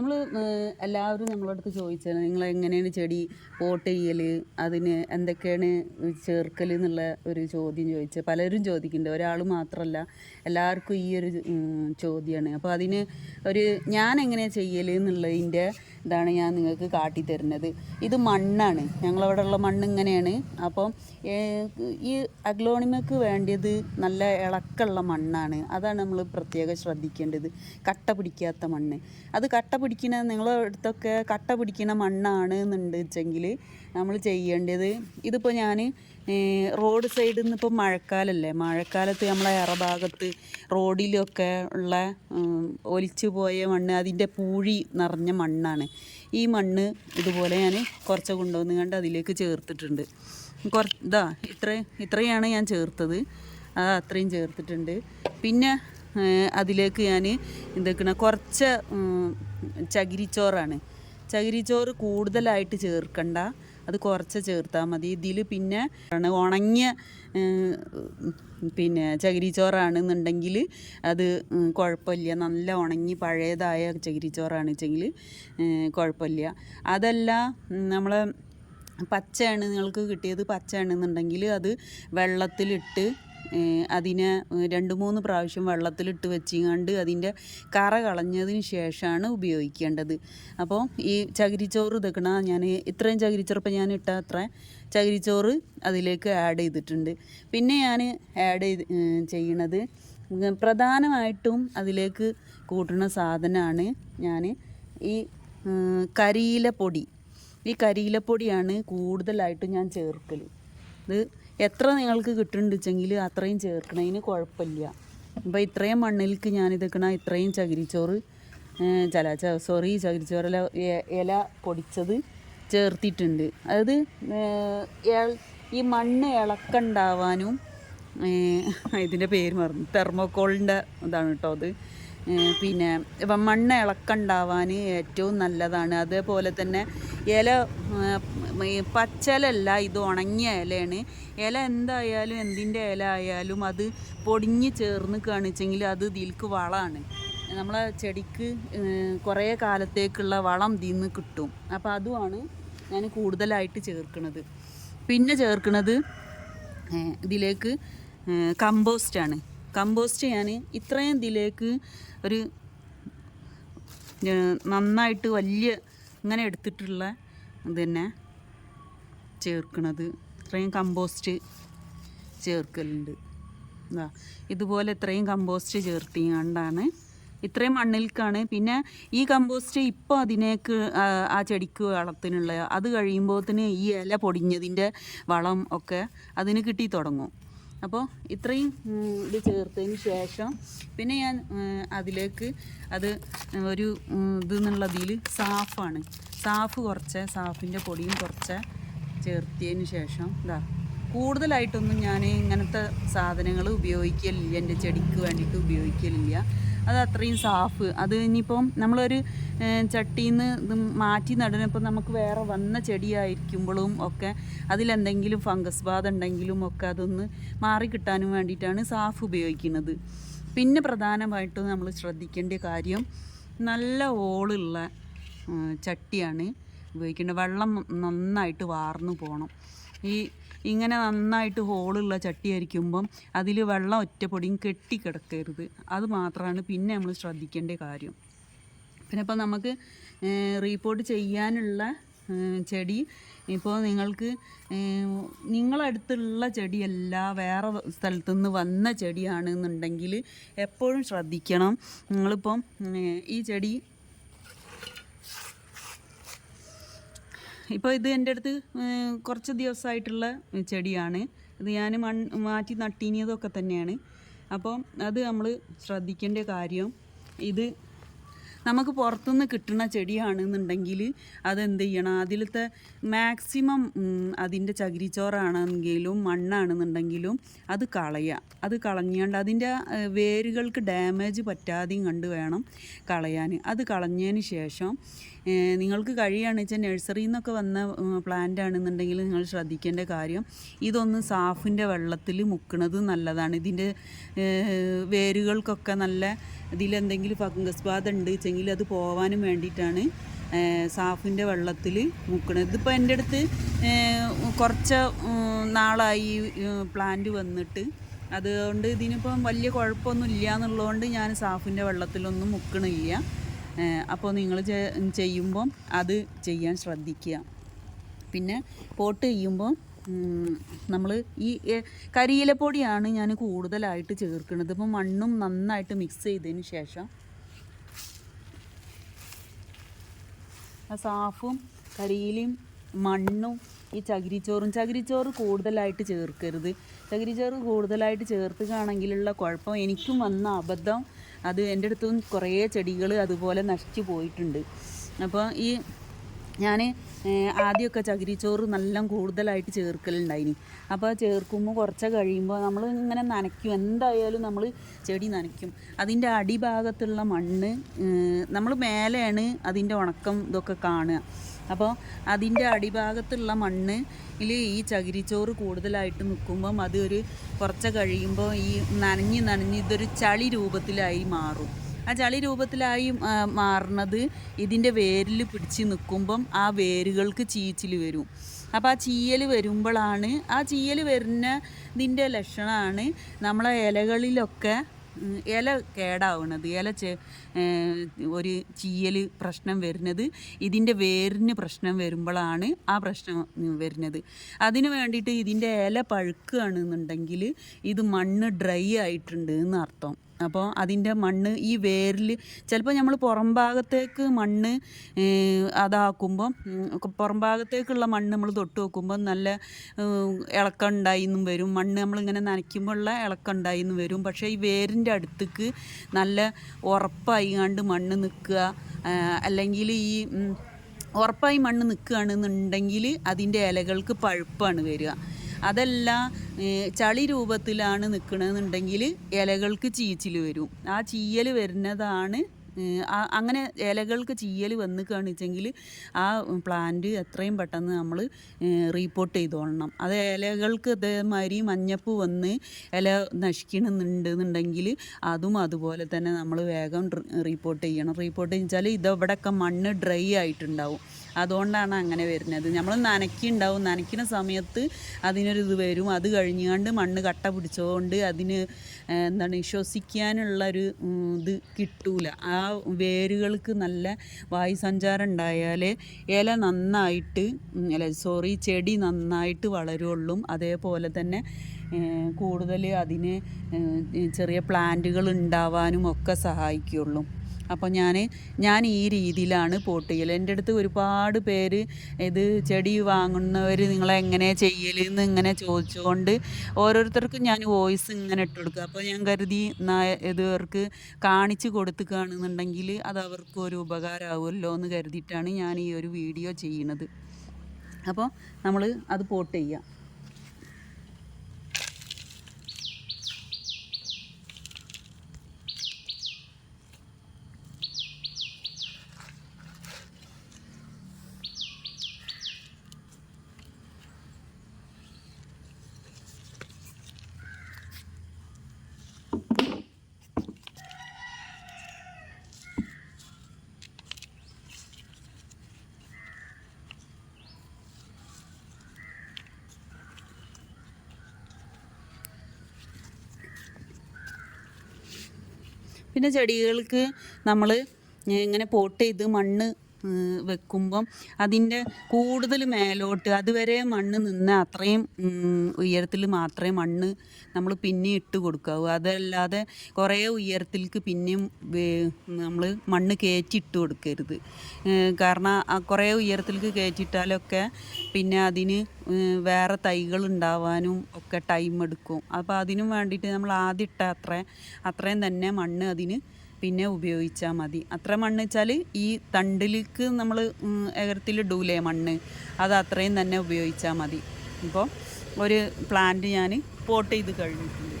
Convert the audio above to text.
നമ്മൾ എല്ലാവരും നമ്മളടുത്ത് ചോദിച്ചത് നിങ്ങൾ എങ്ങനെയാണ് ചെടി പോട്ട് ചെയ്യൽ അതിന് എന്തൊക്കെയാണ് ചേർക്കൽ എന്നുള്ള ഒരു ചോദ്യം ചോദിച്ചത് പലരും ചോദിക്കുന്നുണ്ട് ഒരാൾ മാത്രമല്ല എല്ലാവർക്കും ഈ ഒരു ചോദ്യമാണ് അപ്പോൾ അതിന് ഒരു ഞാൻ എങ്ങനെയാണ് ചെയ്യൽ എന്നുള്ളതിന്റെ ഇതാണ് ഞാൻ നിങ്ങൾക്ക് കാട്ടിത്തരുന്നത്. ഇത് മണ്ണാണ്. ഞങ്ങളവിടെ ഉള്ള മണ്ണ് ഇങ്ങനെയാണ്. അപ്പം ഈ അഗ്ലോണിമയ്ക്ക് വേണ്ടത് നല്ല ഇളക്കമുള്ള മണ്ണാണ്. അതാണ് നമ്മൾ പ്രത്യേകം ശ്രദ്ധിക്കേണ്ടത്. കട്ട പിടിക്കാത്ത മണ്ണ്. അത് കട്ട പിടിക്കുന്ന നിങ്ങളെ അടുത്തൊക്കെ കട്ട പിടിക്കുന്ന മണ്ണാണ് എന്നുണ്ട് വെച്ചെങ്കിൽ നമ്മൾ ചെയ്യേണ്ടത്. ഇതിപ്പോൾ ഞാൻ റോഡ് സൈഡിൽ നിന്ന് ഇപ്പോൾ മഴക്കാലല്ലേ. മഴക്കാലത്ത് നമ്മളെ ഇറഭാഗത്ത് റോഡിലൊക്കെ ഉള്ള ഒലിച്ചു പോയ മണ്ണ് അതിന്റെ പൂഴി നിറഞ്ഞ മണ്ണാണ്. ഈ മണ്ണ് ഇതുപോലെ ഞാൻ കുറച്ച് കൊണ്ടുവന്ന് കണ്ട് അതിലേക്ക് ചേർത്തിട്ടുണ്ട്. കുറ ഇതാ ഇത്ര ഇത്രയാണ് ഞാൻ ചേർത്തത്. അത് അത്രയും ചേർത്തിട്ടുണ്ട്. പിന്നെ അതിലേക്ക് ഞാൻ എന്തൊക്കെയാണ് കുറച്ച് ചകിരിച്ചോറാണ്. ചകിരിച്ചോറ് കൂടുതലായിട്ട് ചേർക്കണ്ട. അത് കുറച്ച് ചേർത്താൽ മതി. ഇതിൽ പിന്നെ ഉണങ്ങിയ പിന്നെ ചകിരിച്ചോറാണെന്നുണ്ടെങ്കിൽ അത് കുഴപ്പമില്ല. നല്ല ഉണങ്ങി പഴയതായ ചകിരിച്ചോറാണ് വെച്ചെങ്കിൽ കുഴപ്പമില്ല. അതല്ല നമ്മളെ പച്ചയാണ് നിങ്ങൾക്ക് കിട്ടിയത് പച്ചയാണെന്നുണ്ടെങ്കിൽ അത് വെള്ളത്തിലിട്ട് അതിനെ രണ്ട് മൂന്ന് പ്രാവശ്യം വെള്ളത്തിലിട്ട് വെച്ചിങ്ങാണ്ട് അതിന്റെ കറ കളഞ്ഞതിന് ശേഷമാണ് ഉപയോഗിക്കേണ്ടത്. അപ്പോൾ ഈ ചകിരിച്ചോറ് ഇതൊക്കെ ഞാൻ ഇത്രയും ചകിരിച്ചോറ് ഇപ്പം ഞാൻ ഇട്ട അത്ര ചകിരിച്ചോറ് അതിലേക്ക് ആഡ് ചെയ്തിട്ടുണ്ട്. പിന്നെ ഞാൻ ആഡ് ചെയ്ത് ചെയ്യണത് പ്രധാനമായിട്ടും അതിലേക്ക് കൂട്ടുന്ന സാധനമാണ് ഞാൻ ഈ കരിയിലപ്പൊടി. ഈ കരിയിലപ്പൊടിയാണ് കൂടുതലായിട്ടും ഞാൻ ചേർക്കൽ ഇത് എത്ര നിങ്ങൾക്ക് കിട്ടുന്നുണ്ട് വെച്ചെങ്കിൽ അത്രയും ചേർക്കണതിന് കുഴപ്പമില്ല. അപ്പോൾ ഇത്രയും മണ്ണിലേക്ക് ഞാനിതെക്കണ ഇത്രയും ചകിരിച്ചോറ് ചല സോറി ചകിരിച്ചോറല ഇല പൊടിച്ചത് ചേർത്തിട്ടുണ്ട്. അതായത് ഈ മണ്ണ് ഇളക്കുണ്ടാവാനും ഇതിന്റെ പേര് മറന്നു. തെർമോക്കോളിന്റെ ഇതാണ് കേട്ടോ അത്. പിന്നെ മണ്ണ് ഇളക്കുണ്ടാവാൻ ഏറ്റവും നല്ലതാണ്. അതേപോലെ തന്നെ ഇല പച്ചിലല്ല ഇത് ഉണങ്ങിയ ഇലയാണ്. ഇല എന്തായാലും എന്തിന്റെ ഇല ആയാലും അത് പൊടിഞ്ഞ് ചേർന്ന് കാണിച്ചെങ്കിൽ അത് ഇതിൽക്ക് വളമാണ്. നമ്മളെ ചെടിക്ക് കുറേ കാലത്തേക്കുള്ള വളം ഇതിൽ നിന്ന് കിട്ടും. അപ്പോൾ അതുമാണ് ഞാൻ കൂടുതലായിട്ട് ചേർക്കുന്നത്. പിന്നെ ചേർക്കുന്നത് ഇതിലേക്ക് കമ്പോസ്റ്റാണ്. കമ്പോസ്റ്റ് ഞാൻ ഇത്രയും ഇതിലേക്ക് ഒരു നന്നായിട്ട് വലിയ ഇങ്ങനെ എടുത്തിട്ടുള്ള ഇത് തന്നെ ചേർക്കണത്. ഇത്രയും കമ്പോസ്റ്റ് ചേർക്കലുണ്ട്. ഇതാ ഇതുപോലെ ഇത്രയും കമ്പോസ്റ്റ് ചേർത്തിയാണ്ടാണ് ഇത്രയും മണ്ണിൽക്കാണ്. പിന്നെ ഈ കമ്പോസ്റ്റ് ഇപ്പോൾ അതിനേക്ക് ആ, ചെടിക്ക് വളത്തിനുള്ള അത് കഴിയുമ്പോഴത്തിന് ഈ ഇല പൊടിഞ്ഞതിന്റെ വളം ഒക്കെ അതിന് കിട്ടി തുടങ്ങും. അപ്പോൾ ഇത്രയും ഇത് ചേർത്തതിന് ശേഷം പിന്നെ ഞാൻ അതിലേക്ക് അത് ഒരു ഇത് എന്നുള്ളതിൽ സാഫാണ്. സാഫ് കുറച്ച് സാഫിന്റെ പൊടിയും കുറച്ച് ചേർത്തിയതിന് ശേഷം ഇതാ കൂടുതലായിട്ടൊന്നും ഞാൻ ഇങ്ങനത്തെ സാധനങ്ങൾ ഉപയോഗിക്കലില്ല. എന്റെ ചെടിക്ക് വേണ്ടിയിട്ട് ഉപയോഗിക്കലില്ല. അത് അത്രയും സാഫ്. അത് ഇനിയിപ്പം നമ്മളൊരു ചട്ടിയിൽ നിന്ന് ഇത് മാറ്റി നടനപ്പോൾ നമുക്ക് വേറെ വന്ന ചെടിയായിരിക്കുമ്പോഴും ഒക്കെ അതിലെന്തെങ്കിലും ഫംഗസ് ബാധ ഉണ്ടെങ്കിലും ഒക്കെ അതൊന്ന് മാറി കിട്ടാനും വേണ്ടിയിട്ടാണ് സാഫ് ഉപയോഗിക്കുന്നത്. പിന്നെ പ്രധാനമായിട്ടും നമ്മൾ ശ്രദ്ധിക്കേണ്ട കാര്യം നല്ല ഓളുള്ള ചട്ടിയാണ്. ഉപയോഗിക്കേണ്ടത് വെള്ളം നന്നായിട്ട് വാർന്നു പോകണം ഈ ഇങ്ങനെ നന്നായിട്ട് ഹോളുള്ള ചട്ടി അരിക്കുമ്പം അതിൽ വെള്ളം ഒറ്റപ്പൊടിയും കെട്ടിക്കിടക്കരുത് അത് മാത്രമാണ് പിന്നെ നമ്മൾ ശ്രദ്ധിക്കേണ്ട കാര്യം. പിന്നെ ഇപ്പോൾ നമുക്ക് റീപ്പോർട്ട് ചെയ്യാനുള്ള ചെടി ഇപ്പോൾ നിങ്ങൾക്ക് നിങ്ങളടുത്തുള്ള ചെടിയല്ല വേറെ സ്ഥലത്തു നിന്ന് വന്ന ചെടിയാണെന്നുണ്ടെങ്കിൽ എപ്പോഴും ശ്രദ്ധിക്കണം. നിങ്ങളിപ്പം ഈ ചെടി ഇപ്പോൾ ഇത് എന്റെ അടുത്ത് കുറച്ച് ദിവസമായിട്ടുള്ള ചെടിയാണ്. ഇത് ഞാൻ മൺ മാറ്റി നട്ടീനിയതൊക്കെ തന്നെയാണ്. അപ്പോൾ അത് നമ്മൾ ശ്രദ്ധിക്കേണ്ട കാര്യം ഇത് നമുക്ക് പുറത്തുനിന്ന് കിട്ടുന്ന ചെടിയാണെന്നുണ്ടെങ്കിൽ അതെന്ത് ചെയ്യണം? അതിലത്തെ മാക്സിമം അതിന്റെ ചകിരിച്ചോറാണെങ്കിലും മണ്ണാണെന്നുണ്ടെങ്കിലും അത് കളയുക. അത് കളഞ്ഞാണ്ട് അതിന്റെ വേരുകൾക്ക് ഡാമേജ് പറ്റാതെയും കണ്ട് വേണം കളയാൻ. അത് കളഞ്ഞതിന് ശേഷം നിങ്ങൾക്ക് കഴിയുകയാണെന്ന് വെച്ചാൽ നഴ്സറിയിൽ നിന്നൊക്കെ വന്ന പ്ലാന്റ് ആണെന്നുണ്ടെങ്കിൽ നിങ്ങൾ ശ്രദ്ധിക്കേണ്ട കാര്യം ഇതൊന്ന് സാഫിന്റെ വെള്ളത്തിൽ മുക്കണത് നല്ലതാണ്. ഇതിന്റെ വേരുകൾക്കൊക്കെ നല്ല ഇതിലെന്തെങ്കിലും ഫംഗസ് ബാധ ഉണ്ട് വെച്ചെങ്കിൽ അത് പോവാനും വേണ്ടിയിട്ടാണ് സാഫിന്റെ വെള്ളത്തിൽ മുക്കണത്. ഇതിപ്പോൾ എന്റെ അടുത്ത് കുറച്ച് നാളായി പ്ലാന്റ് വന്നിട്ട്. അതുകൊണ്ട് ഇതിനിപ്പം വലിയ കുഴപ്പമൊന്നും ഇല്ല എന്നുള്ളതുകൊണ്ട് ഞാൻ സാഫിന്റെ വെള്ളത്തിലൊന്നും മുക്കണില്ല. അപ്പോൾ നിങ്ങൾ ചെയ്യുമ്പം അത് ചെയ്യാൻ ശ്രദ്ധിക്കുക. പിന്നെ പോട്ട് ചെയ്യുമ്പോൾ നമ്മൾ ഈ കരിയിലപ്പൊടിയാണ് ഞാൻ കൂടുതലായിട്ട് ചേർക്കുന്നത്. ഇപ്പം മണ്ണും നന്നായിട്ട് മിക്സ് ചെയ്തതിന് ശേഷം സാഫും കരിയിലയും മണ്ണും ഈ ചകിരിച്ചോറും ചകിരിച്ചോറ് കൂടുതലായിട്ട് ചേർക്കരുത്. ചകിരിച്ചോറ് കൂടുതലായിട്ട് ചേർത്തുകയാണെങ്കിലുള്ള കുഴപ്പം എനിക്കും വന്ന അബദ്ധം. അത് എന്റെ അടുത്തും കുറേ ചെടികൾ അതുപോലെ നശിച്ചു പോയിട്ടുണ്ട്. അപ്പോൾ ഈ ഞാൻ ആദ്യമൊക്കെ ചകിരിച്ചോറ് നല്ല കൂടുതലായിട്ട് ചേർക്കലുണ്ടായിനി. അപ്പോൾ ചേർക്കുമ്പോൾ കുറച്ച് കഴിയുമ്പോൾ നമ്മൾ ഇങ്ങനെ നനയ്ക്കും. എന്തായാലും നമ്മൾ ചെടി നനയ്ക്കും. അതിന്റെ അടിഭാഗത്തുള്ള മണ്ണ് നമ്മൾ മേലെയാണ് അതിന്റെ ഉണക്കം ഇതൊക്കെ കാണുക. അപ്പോൾ അതിന്റെ അടിഭാഗത്തുള്ള മണ്ണ് ഇതിൽ ഈ ചകിരിച്ചോറ് കൂടുതലായിട്ട് നിൽക്കുമ്പം അതൊരു കുറച്ച് കഴിയുമ്പോൾ ഈ നനഞ്ഞ് നനഞ്ഞ് ഇതൊരു ചളി രൂപത്തിലായി മാറും. ആ ചളി രൂപത്തിലായി മാറുന്നത് ഇതിന്റെ വേരിൽ പിടിച്ച് നിൽക്കുമ്പം ആ വേരുകൾക്ക് ചീച്ചിൽ വരും. അപ്പോൾ ആ ചീയൽ വരുമ്പോഴാണ് ആ ചീയൽ വരുന്നതിന്റെ ലക്ഷണമാണ് നമ്മളെ ഇലകളിലൊക്കെ ഇല കേടാവുന്നത് ഇല ചെ ഒരു ചീയൽ പ്രശ്നം വരുന്നത് ഇതിന്റെ വേരിന് പ്രശ്നം വരുമ്പോഴാണ് ആ പ്രശ്നം വരുന്നത്. അതിന് വേണ്ടിയിട്ട് ഇതിന്റെ ഇല പഴുക്കുകയാണെന്നുണ്ടെങ്കിൽ ഇത് മണ്ണ് ഡ്രൈ ആയിട്ടുണ്ട് എന്നർത്ഥം. അപ്പോൾ അതിന്റെ മണ്ണ് ഈ വേരിൽ ചിലപ്പോൾ നമ്മൾ പുറം ഭാഗത്തേക്ക് മണ്ണ് അതാക്കുമ്പം പുറം ഭാഗത്തേക്കുള്ള മണ്ണ് നമ്മൾ തൊട്ട് നോക്കുമ്പോൾ നല്ല ഇളക്കം ഉണ്ടായിന്നും വരും. മണ്ണ് നമ്മളിങ്ങനെ നനയ്ക്കുമ്പോഴുള്ള ഇളക്കം ഉണ്ടായിന്നും വരും. പക്ഷേ ഈ വേരിന്റെ അടുത്തേക്ക് നല്ല ഉറപ്പായി കണ്ട് മണ്ണ് നിൽക്കുക അല്ലെങ്കിൽ ഈ ഉറപ്പായി മണ്ണ് നിൽക്കുകയാണെന്നുണ്ടെങ്കിൽ അതിന്റെ ഇലകൾക്ക് പഴുപ്പാണ് വരിക. അതല്ല ചളി രൂപത്തിലാണ് നിൽക്കണമെന്നുണ്ടെങ്കിൽ ഇലകൾക്ക് ചീച്ചിൽ വരും. ആ ചീയൽ വരുന്നതാണ് അങ്ങനെ ഇലകൾക്ക് ചീയൽ വന്ന് കാണിച്ചെങ്കിൽ ആ പ്ലാന്റ് എത്രയും പെട്ടെന്ന് നമ്മൾ റീപ്പോർട്ട് ചെയ്തോളണം. അത് ഇലകൾക്ക് ഇതേമാതിരി മഞ്ഞപ്പ് വന്ന് ഇല നശിക്കണമെന്നുണ്ടെന്നുണ്ടെങ്കിൽ അതും അതുപോലെ തന്നെ നമ്മൾ വേഗം റീപ്പോർട്ട് ചെയ്യണം. റിപ്പോർട്ട് ചെയ്താൽ ഇതവിടെയൊക്കെ മണ്ണ് ഡ്രൈ ആയിട്ടുണ്ടാവും. അതുകൊണ്ടാണ് അങ്ങനെ വരുന്നത്. നമ്മൾ നനയ്ക്കുണ്ടാവും. നനയ്ക്കുന്ന സമയത്ത് അതിനൊരു ഇത് വരും. അത് കഴിഞ്ഞാണ്ട് മണ്ണ് കട്ട പിടിച്ചതുകൊണ്ട് അതിന് എന്താണ് ശ്വസിക്കാനുള്ളൊരു ഒരു ഇത് കിട്ടൂല. ആ വേരുകൾക്ക് നല്ല വായുസഞ്ചാരം ഉണ്ടായാലേ ഇല നന്നായിട്ട് അല്ല സോറി ചെടി നന്നായിട്ട് വളരുള്ളൂ. അതേപോലെ തന്നെ കൂടുതൽ അതിന് ചെറിയ പ്ലാന്റുകൾ ഉണ്ടാവാനും ഒക്കെ സഹായിക്കുള്ളൂ. അപ്പോൾ ഞാൻ ഞാൻ ഈ രീതിയിലാണ് പോട്ട് ചെയ്യൽ എന്റെ അടുത്ത് ഒരുപാട് പേര് ഇത് ചെടി വാങ്ങുന്നവർ നിങ്ങളെങ്ങനെ ചെയ്യൽ എന്ന് ഇങ്ങനെ ചോദിച്ചുകൊണ്ട് ഓരോരുത്തർക്കും ഞാൻ വോയിസ് ഇങ്ങനെ ഇട്ട് കൊടുക്കുക അപ്പോൾ ഞാൻ കരുതി ഇതവർക്ക് കാണിച്ചു കൊടുത്തുകയാണെന്നുണ്ടെങ്കിൽ അത് അവർക്ക് ഒരു ഉപകാരമാവുമല്ലോ എന്ന് കരുതിയിട്ടാണ് ഞാൻ ഈ ഒരു വീഡിയോ ചെയ്യുന്നത് അപ്പോൾ നമ്മൾ അത് പോട്ട് ചെയ്യാം. പിന്നെ ചെടികൾക്ക് നമ്മൾ ഇങ്ങനെ പോട്ട് ചെയ്ത് മണ്ണ് വെക്കുമ്പം അതിന്റെ കൂടുതൽ മേലോട്ട് അതുവരെ മണ്ണ് നിന്ന് അത്രയും ഉയരത്തിൽ മാത്രമേ മണ്ണ് നമ്മൾ പിന്നെ ഇട്ട് കൊടുക്കാവൂ. അതല്ലാതെ കുറേ ഉയരത്തിലേക്ക് പിന്നെയും നമ്മൾ മണ്ണ് കയറ്റി ഇട്ട് കൊടുക്കരുത്. കാരണം കുറേ ഉയരത്തിലേക്ക് കയറ്റിയിട്ടാലൊക്കെ പിന്നെ അതിന് വേറെ തൈകൾ ഉണ്ടാവാനും ഒക്കെ ടൈം എടുക്കും. അപ്പോൾ അതിനും വേണ്ടിയിട്ട് നമ്മൾ ആദ്യം ഇട്ട അത്ര അത്രയും തന്നെ മണ്ണ് അതിന് പിന്നെ ഉപയോഗിച്ചാൽ മതി. അത്ര മണ്ണ് വെച്ചാൽ ഈ തണ്ടിലേക്ക് നമ്മൾ എകരത്തിലിടൂലേ മണ്ണ്. അത് അത്രയും തന്നെ ഉപയോഗിച്ചാൽ മതി. ഇപ്പോൾ ഒരു പ്ലാന്റ് ഞാൻ പോട്ട് ചെയ്ത് കഴിഞ്ഞിട്ടുണ്ട്.